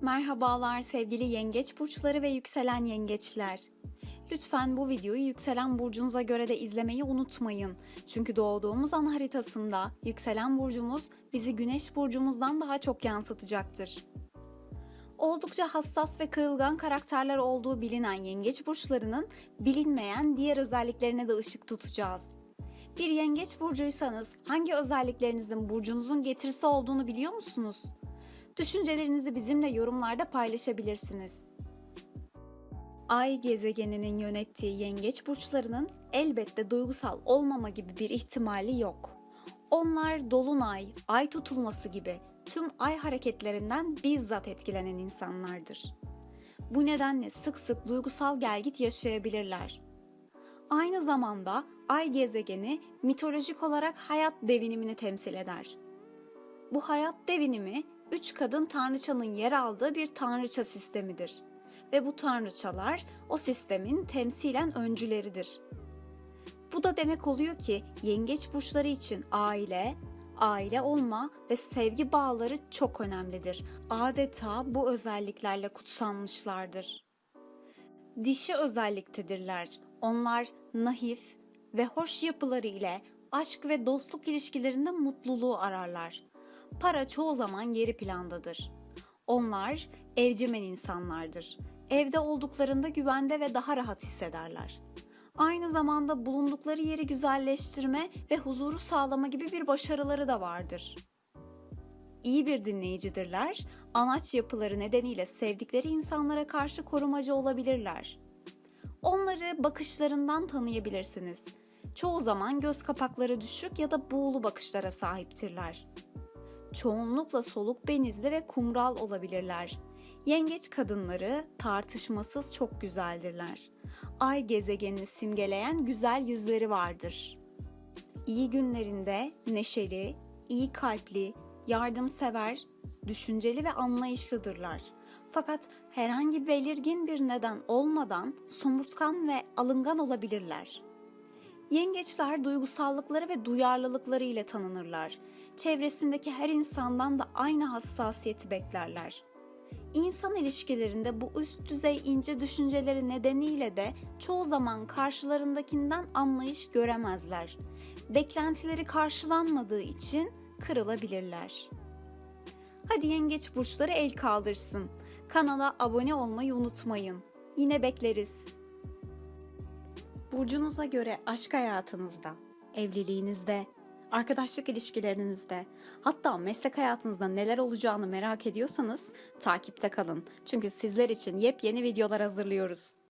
Merhabalar sevgili yengeç burçları ve yükselen yengeçler. Lütfen bu videoyu yükselen burcunuza göre de izlemeyi unutmayın. Çünkü doğduğumuz an haritasında yükselen burcumuz bizi güneş burcumuzdan daha çok yansıtacaktır. Oldukça hassas ve kırılgan karakterler olduğu bilinen yengeç burçlarının bilinmeyen diğer özelliklerine de ışık tutacağız. Bir yengeç burcuysanız hangi özelliklerinizin burcunuzun getirisi olduğunu biliyor musunuz? Düşüncelerinizi bizimle yorumlarda paylaşabilirsiniz. Ay gezegeninin yönettiği yengeç burçlarının elbette duygusal olmama gibi bir ihtimali yok. Onlar dolunay, ay tutulması gibi tüm ay hareketlerinden bizzat etkilenen insanlardır. Bu nedenle sık sık duygusal gelgit yaşayabilirler. Aynı zamanda ay gezegeni mitolojik olarak hayat devinimini temsil eder. Bu hayat devinimi üç kadın tanrıçanın yer aldığı bir tanrıça sistemidir. Ve bu tanrıçalar o sistemin temsilen öncüleridir. Bu da demek oluyor ki yengeç burçları için aile, aile olma ve sevgi bağları çok önemlidir. Adeta bu özelliklerle kutsanmışlardır. Dişi özelliktedirler. Onlar naif ve hoş yapıları ile aşk ve dostluk ilişkilerinde mutluluğu ararlar. Para çoğu zaman geri plandadır. Onlar evcimen insanlardır. Evde olduklarında güvende ve daha rahat hissederler. Aynı zamanda bulundukları yeri güzelleştirme ve huzuru sağlama gibi bir başarıları da vardır. İyi bir dinleyicidirler, anaç yapıları nedeniyle sevdikleri insanlara karşı korumacı olabilirler. Onları bakışlarından tanıyabilirsiniz. Çoğu zaman göz kapakları düşük ya da buğulu bakışlara sahiptirler. Çoğunlukla soluk benizli ve kumral olabilirler. Yengeç kadınları tartışmasız çok güzeldirler. Ay gezegenini simgeleyen güzel yüzleri vardır. İyi günlerinde neşeli, iyi kalpli, yardımsever, düşünceli ve anlayışlıdırlar. Fakat herhangi belirgin bir neden olmadan somurtkan ve alıngan olabilirler. Yengeçler duygusallıkları ve duyarlılıkları ile tanınırlar. Çevresindeki her insandan da aynı hassasiyeti beklerler. İnsan ilişkilerinde bu üst düzey ince düşünceleri nedeniyle de çoğu zaman karşılarındakinden anlayış göremezler. Beklentileri karşılanmadığı için kırılabilirler. Hadi yengeç burçları el kaldırsın. Kanala abone olmayı unutmayın. Yine bekleriz. Burcunuza göre aşk hayatınızda, evliliğinizde, arkadaşlık ilişkilerinizde, hatta meslek hayatınızda neler olacağını merak ediyorsanız takipte kalın. Çünkü sizler için yepyeni videolar hazırlıyoruz.